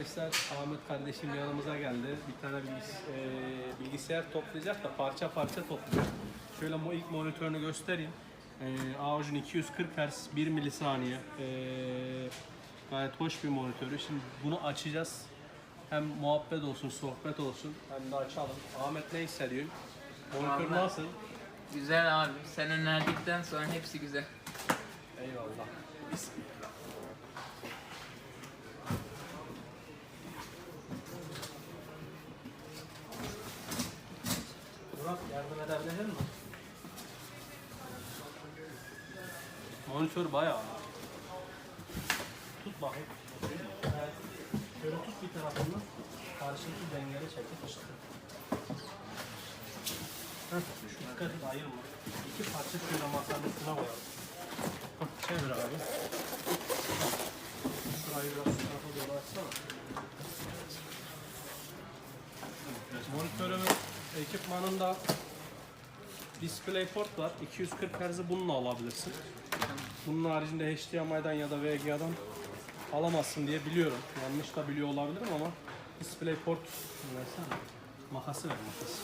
Arkadaşlar Ahmet kardeşim yanımıza geldi. Bir tane bilgis e, bilgisayar toplayacak da parça parça toplayacak. Şöyle mo ilk monitörünü göstereyim. E, Aujun 240 Hz 1 milisaniye. E, gayet hoş bir monitörü. Şimdi bunu açacağız. Hem muhabbet olsun, sohbet olsun. Hem de açalım. Ahmet ne hissediyorsun? Monitör Vallahi- nasıl? Güzel abi. Sen önerdikten sonra hepsi güzel. Eyvallah. Bismillah. Monitör bayağı. Tut bakayım. Şöyle tut bir tarafını. Karşıdaki dengeli çekip işte. Heh, dikkat et ayırma. İki parça şöyle masanın üstüne koyalım. Hah, Çevir abi. Şurayı biraz tarafa doğru açsana. Monitörümün ekipmanında DisplayPort var. 240 Hz'i bununla alabilirsin. Bunun haricinde HDMI'den ya da VGA'dan alamazsın diye biliyorum. Yanlış da biliyor olabilirim ama DisplayPort versene. Makası ver makası.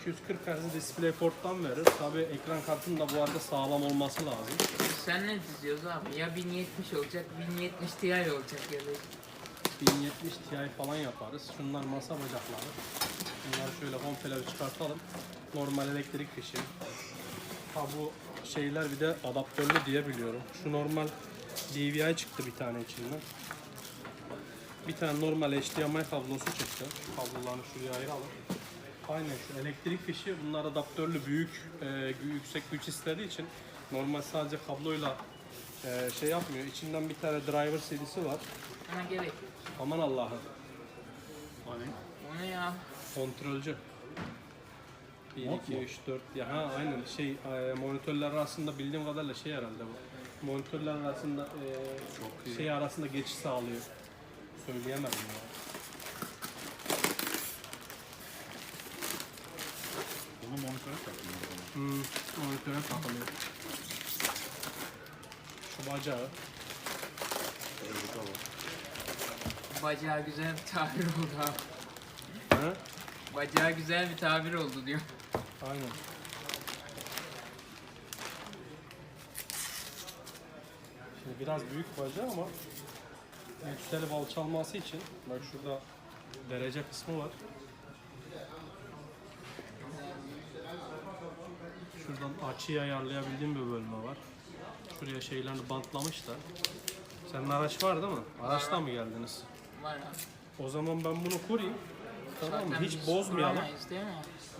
240 Hz DisplayPort'tan verir. Tabi ekran kartının da bu arada sağlam olması lazım. Sen ne diziyoruz abi? Ya 1070 olacak, 1070 Ti olacak ya da. 1070 Ti falan yaparız. Şunlar masa bacakları. Bunları şöyle komple çıkartalım. Normal elektrik fişi. Ha bu şeyler bir de adaptörlü diye biliyorum. Şu normal DVI çıktı bir tane içinden. Bir tane normal HDMI kablosu çıktı. Şu kablolarını şuraya ayıralım. Aynen şu elektrik fişi bunlar adaptörlü büyük e, yüksek güç istediği için normal sadece kabloyla e, şey yapmıyor. İçinden bir tane driver CD'si var. Ona gerek yok. Aman Allah'ım. Hani O ne ya? kontrolcü. 1, 2, 3, 4. Ya ha aynen şey e, monitörler arasında bildiğim kadarıyla şey herhalde bu. Monitörler arasında e, şey arasında geçiş sağlıyor. Söyleyemedim ya. Bunu monitöre takayım o zaman. Hmm, monitöre takılıyor. Şu bacağı. Var. Bacağı güzel bir tabir oldu abi. Ha? Bacağı güzel bir tabir oldu diyor. Aynen. Şimdi biraz büyük bacağı ama yükselip alçalması için bak şurada derece kısmı var. Şuradan açıyı ayarlayabildiğim bir bölme var. Şuraya şeylerini bantlamışlar. Senin araç var değil mi? Araçla mı geldiniz? Var. O zaman ben bunu kurayım. Tamam mı? Zaten Hiç biz bozmayalım. değil mi?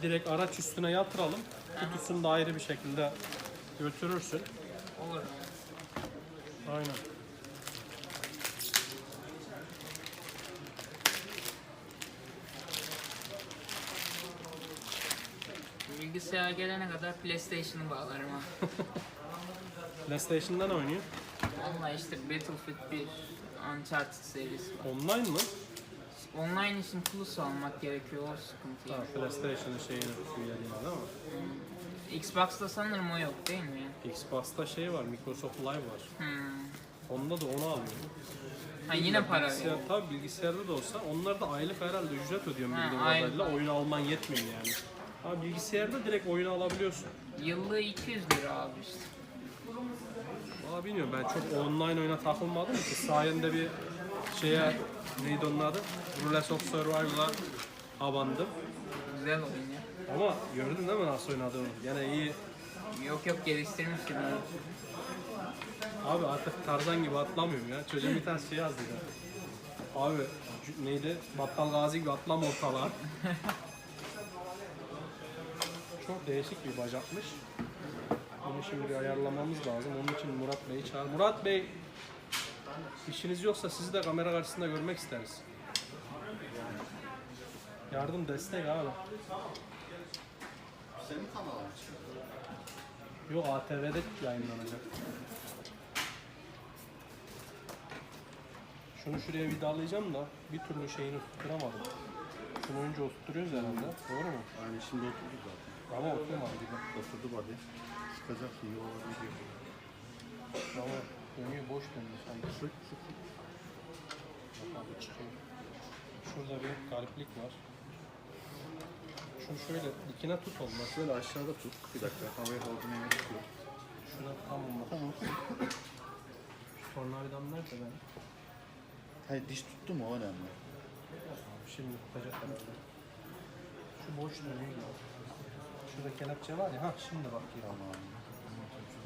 Direkt araç üstüne yatıralım. Kutusunu da ayrı bir şekilde götürürsün. Olur. Aynen. Bilgisayar gelene kadar PlayStation'ı bağlarım ha. PlayStation'dan oynuyor. Valla işte Battlefield 1, Uncharted serisi var. Online mı? Online için plus almak gerekiyor o sıkıntı. Yani. PlayStation'ın şeyini üyeliğine değil mi? Xbox'ta sanırım o yok değil mi? Xbox'ta şey var, Microsoft Live var. Hmm. Onda da onu alıyor. Ha yine para Bilgisayar, veriyor. tabii bilgisayarda da olsa onlar da aylık herhalde ücret ödüyorum Ha, bildiğim kadarıyla. Oyun alman yetmiyor yani. Ama bilgisayarda direkt oyunu alabiliyorsun. Yıllığı 200 lira abi işte. Valla bilmiyorum ben çok online oyuna takılmadım ki sayende bir şeye neydi onun adı? Rules of Survival'a abandım. Güzel oyun ya. Ama gördün değil mi nasıl oynadığımı? Gene iyi. Yok yok geliştirmiştim abi. Abi artık Tarzan gibi atlamıyorum ya. Çocuğun bir tane şey yazdı ya. Abi c- neydi? Battal Gazi gibi atlama ortalığa. Çok değişik bir bacakmış. Bunu şimdi ayarlamamız lazım. Onun için Murat Bey'i çağır. Murat Bey, işiniz yoksa sizi de kamera karşısında görmek isteriz. Yardım, destek abi. Senin kanalın. Yok ATV'de yayınlanacak. Şunu şuraya vidalayacağım da bir türlü şeyini tutturamadım. Şunu önce oturtuyoruz herhalde. Doğru mu? Yani şimdi oturdu zaten. Ama oturmadı. Oturdu body. Çıkacak iyi olabilir. Ama dönüyor boş dönüyor sanki. Sık. bu çıkıyor. Şurada bir gariplik var. Şunu şöyle dikine tut olmaz. Böyle aşağıda tut. Bir dakika. Havaya holding evi tutuyor. Şuna tam olmaz. Tamam. Tornavidam nerede benim? Hayır diş tuttu mu o önemli. Şimdi tutacak herhalde. Şu boş dönüyor. Şurada kelepçe var ya. Ha şimdi bak ya. Tamam.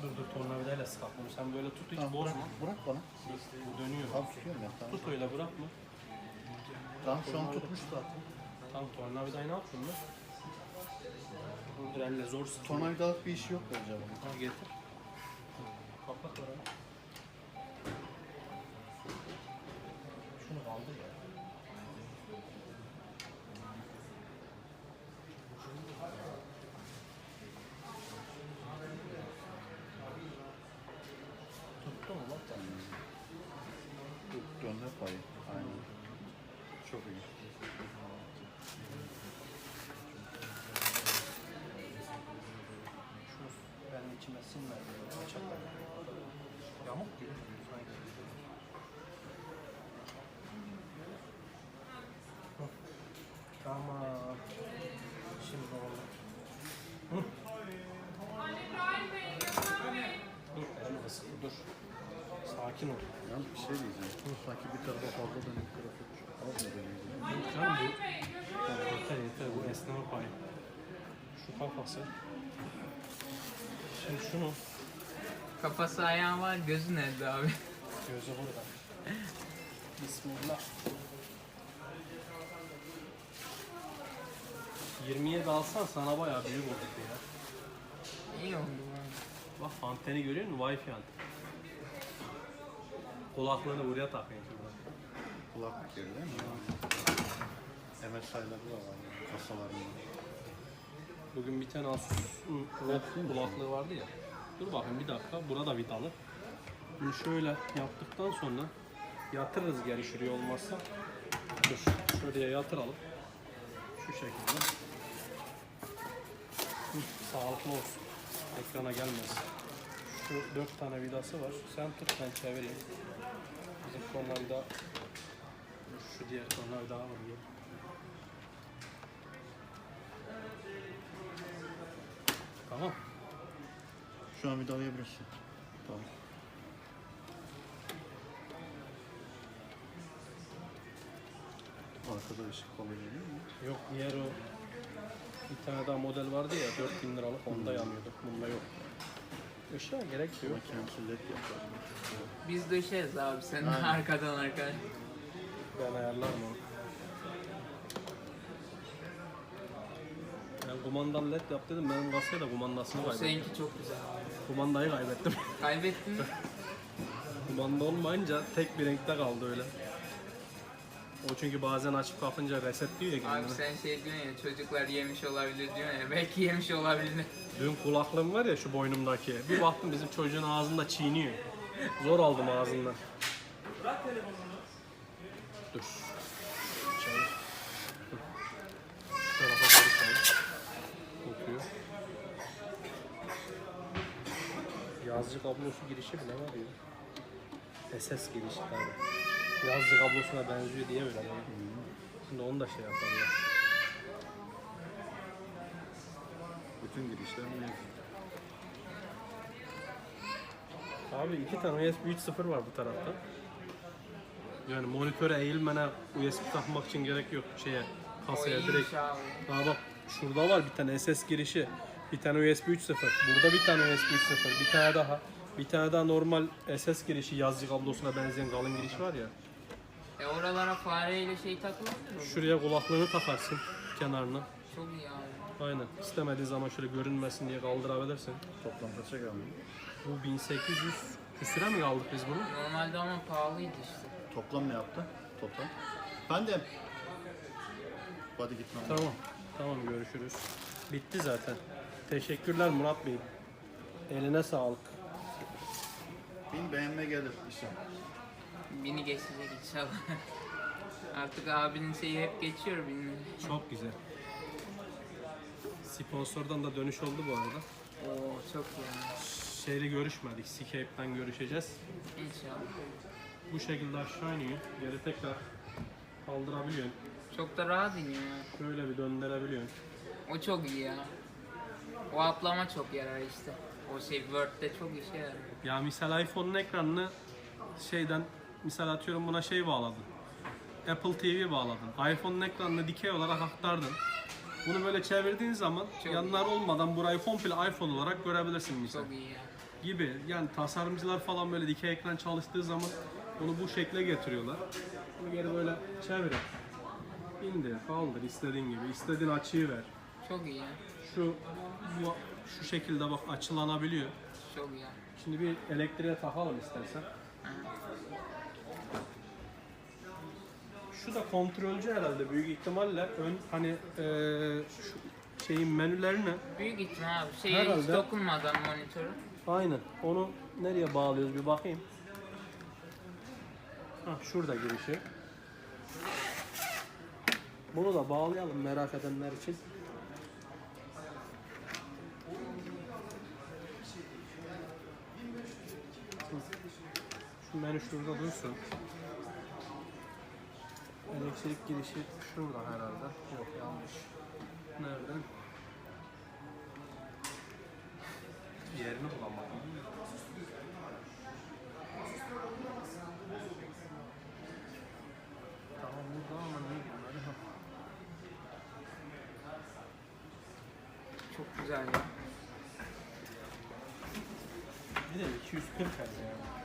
Dur dur tornavidayla sıkalım. Sen böyle tut hiç Tamam bırak, bozma. bırak bana. Bu dönüyor. Tam tutuyorum ya. Tamam. Tut öyle bırakma. Tamam şu an tutmuş zaten. Tam tornavidayı ne yaptın lan? Dur elle zor sıkıyor. Tornavidalık bir işi yok bence bunun. Ha getir. Kapat orayı. Şunu kaldır ya. Çok iyi. Şunu benim içime sinmedi. Açalım. Yamuk gibi sanki. Tamam. Şimdi oldu. Hı. Dur, elimi ısıtma, dur. Sakin ol. Yalnız bir şey diyeceğim. Sanki bir tarafa fazla dönüp bir canım bu. Yeter yeter bu esneme payı. Şu kafası. Şimdi şunu Kafası ayağı var, gözü nerede abi? Gözü burada. Bismillah. 27 alsan sana bayağı büyük olurdu ya. İyi oldu abi. Bak anteni görüyor musun? Wi-Fi anteni. Kulaklığını buraya takıyorsun şurada. Kulaklık yeri değil mi? MSI'ları da var. Kasalarında. Bugün bir tane Asus'un Red kulaklığı vardı ya. Dur bakayım bir dakika. Burada vidalı. Bunu şöyle yaptıktan sonra yatırırız geri şuraya olmazsa. Dur şuraya yatıralım. Şu şekilde. Hı, sağlıklı olsun. Ekrana gelmesin. Şu dört tane vidası var. Sen tut ben çevireyim. Bizim tornavida şu diğer tornavida var ya. Tamam. Şu an vidalayabilirsin. Tamam. Arkada ışık falan geliyor mu? Yok diğer o bir tane daha model vardı ya 4000 liralık onda yanıyordu. Bunda yok. Işığa gerek yok. Ama kendisi led yapar. Biz döşeriz abi, sen de Aynen. arkadan arkadan. Ben ayarlarım onu. Ben kumandalı led yap dedim. Benim kasaya da kumandasını O kaybettim. seninki çok güzel abi. Kumandayı kaybettim. Kaybettin mi? Kumanda olmayınca tek bir renkte kaldı öyle. O çünkü bazen açıp kapınca resetliyor ya Abi kendini. sen şey diyorsun ya, çocuklar yemiş olabilir diyorsun ya, belki yemiş olabilir. Dün kulaklığım var ya şu boynumdaki. Bir baktım bizim çocuğun ağzında çiğniyor. Zor aldım ağzından. Dur. Çay. Dur. Şu tarafa doğru çay. Kokuyor. Yazıcı kablosu girişi bile var ya. SS girişi tabii. Yazıcı kablosuna benziyor diye öyle. Yani. Şimdi onu da şey yapar ya. Bütün girişler mevcut. Abi iki tane USB 3.0 var bu tarafta. Yani monitöre eğilmene USB takmak için gerek yok şeye kasaya direkt. Aa bak şurada var bir tane SS girişi. Bir tane USB 3.0. Burada bir tane USB 3.0. Bir tane daha. Bir tane daha normal SS girişi yazıcı kablosuna benzeyen kalın giriş var ya. E oralara fareyle şey takılmıyor mu? Şuraya kulaklığını takarsın kenarına. Çok iyi abi. Aynen. İstemediğin zaman şöyle görünmesin diye kaldırabilirsin. Toplam kaça geldi? Bu 1800 küsüre mi kaldık biz bunu? Normalde ama pahalıydı işte. Toplam ne yaptı? Toplam. Ben de. Hadi gitmem. Tamam. Tamam görüşürüz. Bitti zaten. Teşekkürler Murat Bey. Eline sağlık. Bin beğenme gelir işte. Bini geçecek inşallah. Artık abinin şeyi hep geçiyor bini. Çok güzel. Sponsordan da dönüş oldu bu arada. Oo çok iyi. Şeyle görüşmedik. Skype'den görüşeceğiz. İnşallah. Bu şekilde aşağı iniyor. Geri tekrar kaldırabiliyorsun. Çok da rahat iniyor ya. Böyle bir döndürebiliyorsun. O çok iyi ya. O aplama çok yarar işte. O şey Word'de çok işe yarar. Ya misal iPhone'un ekranını şeyden misal atıyorum buna şey bağladın. Apple TV bağladın. iPhone'un ekranını dikey olarak aktardın. Bunu böyle çevirdiğin zaman Çok yanlar olmadan burayı komple iPhone olarak görebilirsin misal. Çok iyi ya. Gibi yani tasarımcılar falan böyle dikey ekran çalıştığı zaman bunu bu şekle getiriyorlar. Bunu geri böyle çevir. İndir, kaldır istediğin gibi. istediğin açıyı ver. Çok iyi. Şu bu, şu şekilde bak açılanabiliyor. Çok iyi. Şimdi bir elektriğe takalım istersen. Şu da kontrolcü herhalde büyük ihtimalle ön hani eee şu şeyin menülerini Büyük ihtimal abi. Şeye hiç Herhalde. dokunmadan monitörü. aynen onu nereye bağlıyoruz bir bakayım. Hah şurada girişi. Bunu da bağlayalım merak edenler için. Şu menü şurada dursun. Elektrik girişi şurada herhalde. Yok yanlış. Nereden? Yerini bulamadım. Tamam burada ama niye bunları? Ha. Çok güzel ya. Bir de 240 herhalde yani.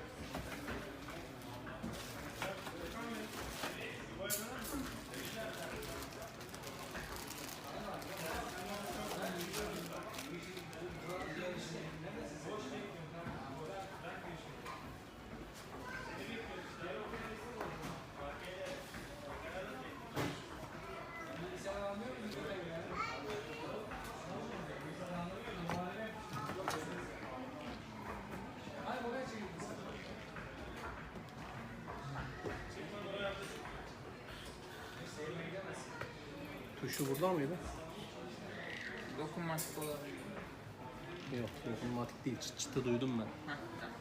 Tuşu burada mıydı? Dokunmatik olabilir. Yok, dokunmatik değil. Çıt çıtı duydum ben. Heh, tamam.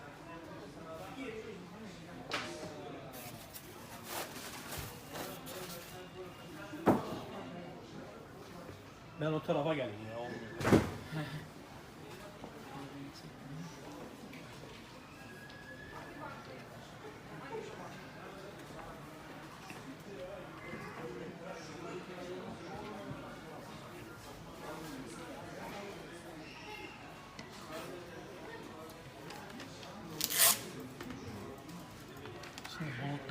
Ben o tarafa geleyim ya. olmuyor.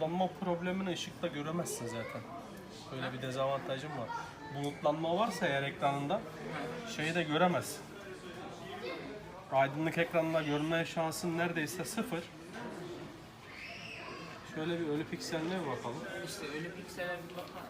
bulutlanma problemini ışıkta göremezsin zaten. Böyle bir dezavantajım var. Bulutlanma varsa eğer ekranında şeyi de göremez. Aydınlık ekranında görme şansın neredeyse sıfır. Şöyle bir ölü pikseline bakalım. İşte öyle piksele bir bakar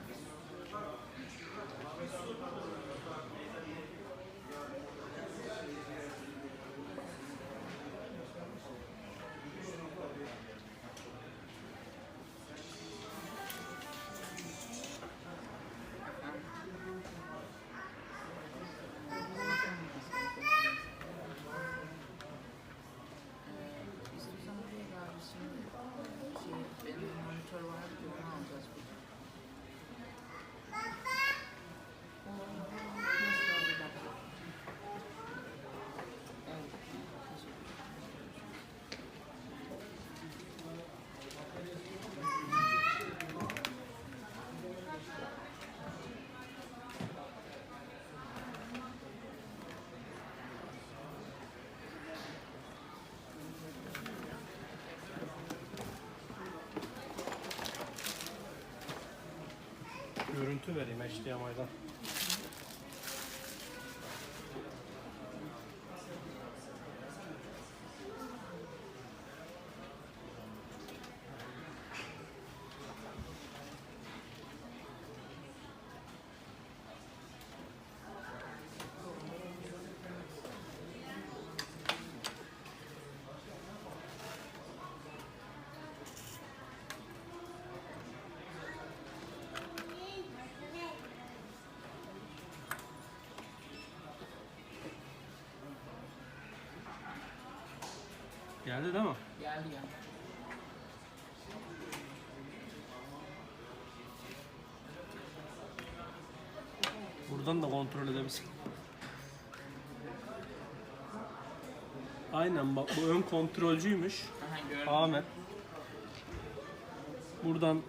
Görüntü vereyim HDMI'dan. Geldi değil mi? Geldi geldi. Buradan da kontrol edebilirsin. Aynen bak bu ön kontrolcüymüş. Aha, Ahmet. Buradan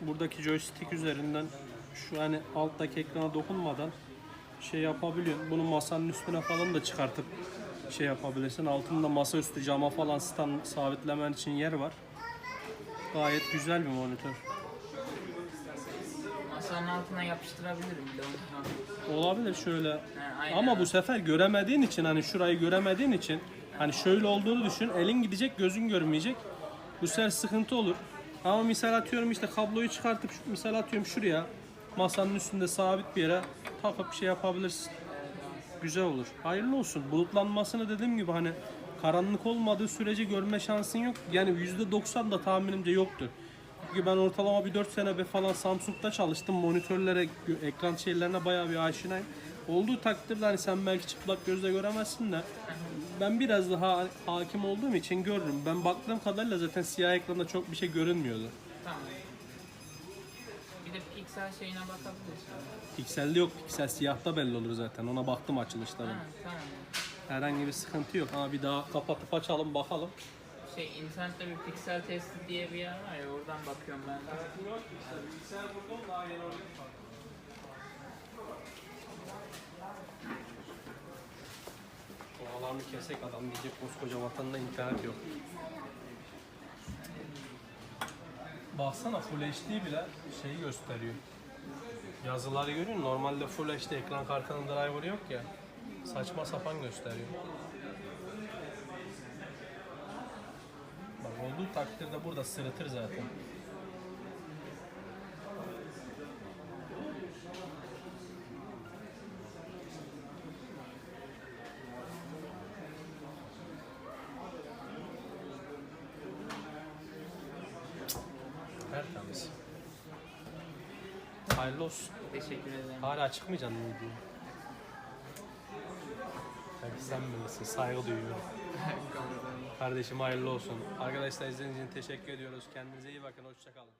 buradaki joystick üzerinden şu hani alttaki ekrana dokunmadan şey yapabiliyorsun. Bunu masanın üstüne falan da çıkartıp şey yapabilirsin. Altında masaüstü cama falan stand sabitlemen için yer var. Gayet güzel bir monitör. Masanın altına yapıştırabilirim bir de onu. Ha. Olabilir şöyle. Ha, aynen. Ama bu sefer göremediğin için hani şurayı göremediğin için hani şöyle olduğunu düşün. Elin gidecek, gözün görmeyecek. Bu sefer sıkıntı olur. Ama misal atıyorum işte kabloyu çıkartıp misal atıyorum şuraya masanın üstünde sabit bir yere takıp bir şey yapabilirsin. Güzel olur. Hayırlı olsun. Bulutlanmasını dediğim gibi hani karanlık olmadığı sürece görme şansın yok. Yani %90 da tahminimce yoktur. Çünkü ben ortalama bir 4 sene be falan Samsung'da çalıştım. Monitörlere, ekran şeylerine bayağı bir aşinayım. Olduğu takdirde hani sen belki çıplak gözle göremezsin de ben biraz daha hakim olduğum için görürüm. Ben baktığım kadarıyla zaten siyah ekranda çok bir şey görünmüyordu. Tamam. Piksel şeyine bakabilirsin. Pikselde yok. Piksel siyahta belli olur zaten. Ona baktım açılışta ben. Ha, tamam. Herhangi bir sıkıntı yok. Ama bir daha kapatıp açalım bakalım. Şey internette bir piksel testi diye bir yer var ya oradan bakıyorum ben de. O alanı kesek adam diyecek koskoca vatanda internet yok. Baksana Full HD bile şeyi gösteriyor. Yazıları görüyor musun? Normalde Full HD ekran kartının driver'ı yok ya. Saçma sapan gösteriyor. Bak olduğu takdirde burada sırıtır zaten. Tertemiz. Hayırlı olsun. Teşekkür ederim. Hala çıkmayacaksın mı videoya? Belki sen bilirsin. Saygı duyuyorum. Kardeşim hayırlı olsun. Arkadaşlar izlediğiniz için teşekkür ediyoruz. Kendinize iyi bakın. Hoşçakalın.